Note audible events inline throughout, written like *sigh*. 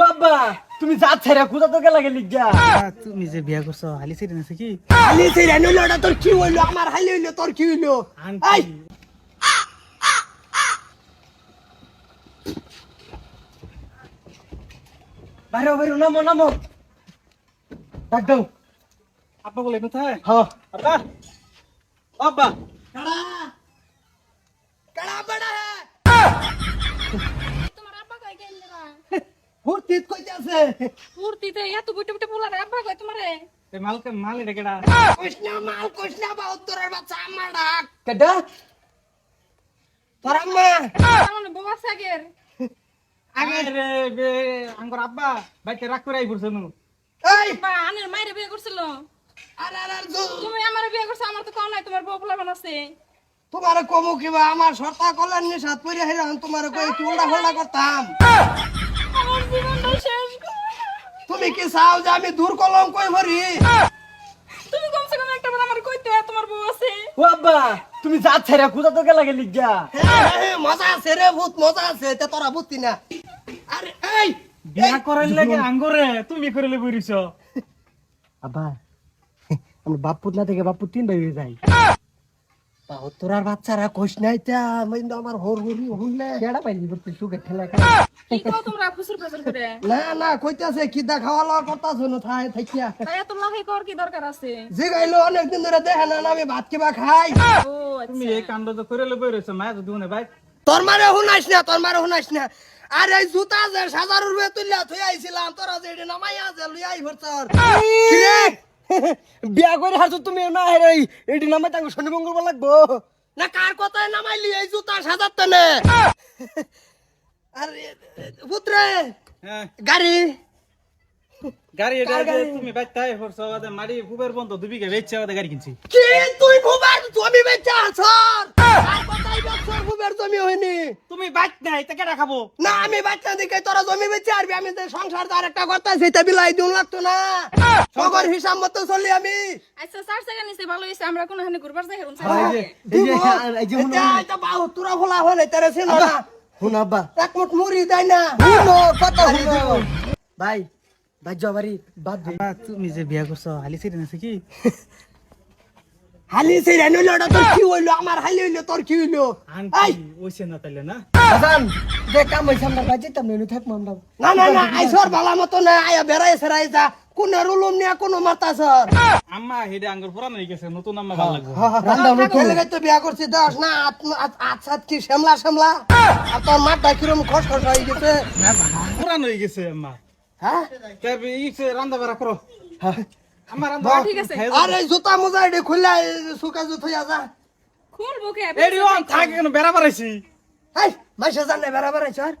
ও আব্বা তুমি যে বিয়া করছ হালি ছেড়ে নাছে কি? হালি সেই রানুল ওটা তোর কি হইল? আমার হালি হইল তোর কি হইল? এই! বাইরে বাইরে নামো নামো। ডাক দাও। আব্বা বলে কোথায়? হ্যাঁ। আব্বা। ফুর্তিত কইতে আছে ফুর্তিতে এত বুটে বুটে বলার আব্বা কই তোমারে? এ মালকে মাল এটা কেডা কৃষ্ণা মাল কৃষ্ণা বাউত্তরের বাচ্চা আমার ডাক। কেডা? তোর আম্মা। আমার বউ আছে আগের। আগে রে বে আঙ্গর আব্বা বাইতে রাগ করে আই পড়ছে নু। এই! বা আনের মায়ের বিয়ে করছিল। আরে আরে আরে, তুমি আমার বিয়ে করছ আমার তো কম নাই তোমার বউ পোলা বানাচ্ছে তোমার কমু কিবা আমার সর্তা কল্যাণ নিষাদ পরে হেরে তোমার কই কি করতাম। তুমি কি চাও যে আমি দূর কলম কই ভরি তুমি কমসে কম একটা বার আমার কইতে তোমার বউ আছে। ও আব্বা তুমি রে কোথা তো গেলা গেলি গা হ্যাঁ, হ্যাঁ, মজা আছে রে ভূত মজা আছে তে তোরা বুঝতি না। আরে এই বিয়া করার লাগে আঙ্গরে তুমি করিলে বইরিছ। আব্বা আমরা বাপুত না থেকে বাপুত তিন ভাই হয়ে যাই তোরার বাচ্চারা কইস নাই তা মানে আমার হর কেডা ঠেলা কি কও তোমরা ফুসুর ফুসুর করে। না না কইতাছে কি দা খাওয়া লওয়া করতাছ না থাই থাইয়া তাই এত লাফাই কর কি দরকার আছে? যে গাইলো অনেকদিন ধরে দেখে না আমি ভাত কিবা খাই। ও তুমি আচ্ছা এই কাণ্ড তো করিলে বইরিছ মায়া দিউনে ভাই তোর মারে শুনাইস না তোর মারে শুনাইস না। আরে এই জুতা যে সাজার রুপে তুললা থই আইছিলাম তোরা যে নামাইয়া যে লই আই ভরছর বিয়া করে হারছো তুমি না হেরে এটি নামে তাঙ্গ শনি মঙ্গল লাগবো। না কার কথায় নামাইলি এই জুতা সাজাতে নে। আরে পুত্রে হ্যাঁ। গাড়ি। গাড়ি এটা তুমি বাইতে আই পড়ছো আদে মারি ফুবের বন্ধ দুবিকে বেচছে আদে গাড়ি কিনছি। কি তুই ভুবার জমি বেচছে আছর তুমি বাইত নাই তা খাব না আমি বাচ্চা দিকে তোরা জমি বেচে আরবি আমি যে সংসার তো আরেকটা কথা সেটা বিলাই দিন লাগতো না। সগর হিসাব মতো চলি আমি। আচ্ছা চার সেকেন্ড নিছে ভালো হইছে আমরা কোন হানে ঘুরবার যাই হেরুন এই এই যে এই যে এটা এটা বাহু তুরা ফলা হলে তারে ছিল না। আব্বা এক মুঠ মুড়ি দেয় না। কথা ভাই ভাই জবারি বাদ দে। তুমি যে বিয়া করছ হালি নাছে কি? *laughs* হালি সেই নইল ওটা তোর কি হইল? আমার হালি হইল তোর কি হইল? ওইছে না তাইলে না? বাজান যে কাম হইছে আমরা বাজে তাম নই থাকব আমরা না না না আইসর বালা মতো না আয়া বেড়াই সেরাই যা। কোন রুলুম নিয়া কোন মাতা সর। আম্মা হেডে আঙ্গুর পুরানো হয়ে গেছে নতুন আম্মা ভালো লাগবে রান্না হলো ছেলে তো বিয়া করছি দশ না আট সাত কি শ্যামলা শ্যামলা? আর তোর মাঠটা কিরম খস খস হয়ে গেছে? পুরানো হয়ে গেছে আম্মা। হ্যাঁ? তবে ইসে রান্দা বাড়া করো। রান্দা আছে। আরে জুতা মোজা এডি খুললা সুকা জুত হইয়া যা। খুলবো কে? এডি অন থাকে কেন? বেড়া বাড়াইছি। এই মাইসা জানে বেড়াবার আইছর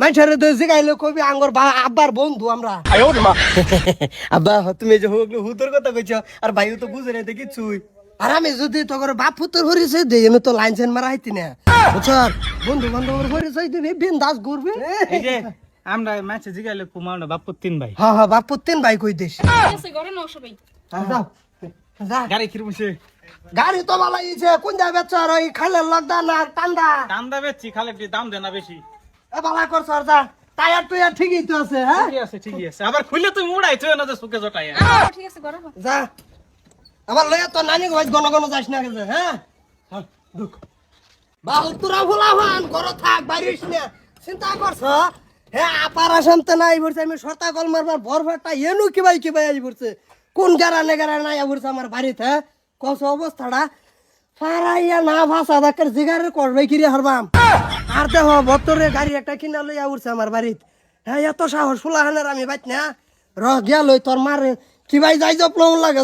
মাইসারে তো জিগাইলে কবি আঙ্গর বা আব্বার বন্ধু আমরা। *laughs* আব্বা তুমি যে হোক হুতর কথা কইছো আর ভাইও তো বুঝে নাই কিছুই আর আমি যদি তোর বাপ পুত্র হরিছে দে আমি তো লাইন সেন মারা হাইতি না। বুঝছর বন্ধু বান্ধবের হরিছে দিবি বিন্দাস ঘুরবি। এই যে আমরা মাছে জিগাইলে কুমার বাপ্পু তিন ভাই। হ্যাঁ হ্যাঁ বাপ পুত্তেন ভাই কই দিস ঠিক ঘরে নাও সবাই। যাও যা। গাড়ি কিরমছে গাড়ি তো ভালো ইছে কোন যাবে চর ওই খালের লকডাউন আর টান্ডা কান্দা বেচছি খালে একটু দাম দেনা বেশি। এ ভালো কর সর যা। টায়ার টুয়ার ঠিকই তো আছে হ্যাঁ? ঠিকই আছে ঠিকই আছে। আবার খুললে তুমি উড়াইছো না যে সুকে জটাই আহ, ঠিক আছে ঘরে যা। আবার লইয়া তো নানি ঘর ঘন ঘন যাস না গেছে হ্যাঁ? হ্যাঁ, ঢুক। বাহু তুরা ভোলা হন ঘর থাক বাইরিস না। চিন্তা করছ? হ্যাঁ আপার নাই আমি সরতা মারবার এনু কিবাই কিবাই আই কোন গারা নেগারা নাই বলছে আমার বাড়িতে কস অবস্থাটা? পারাইয়া না ভাষা দাকের জিগারে করবে কিরে হারবাম? আর দেহ বতরে গাড়ি একটা কিনা লইয়া উঠছে আমার বাড়িত। হ্যাঁ এত সাহস ফুলা আমি বাইত না। র গিয়া লই তোর মারে কিবাই যাই জপ লাগে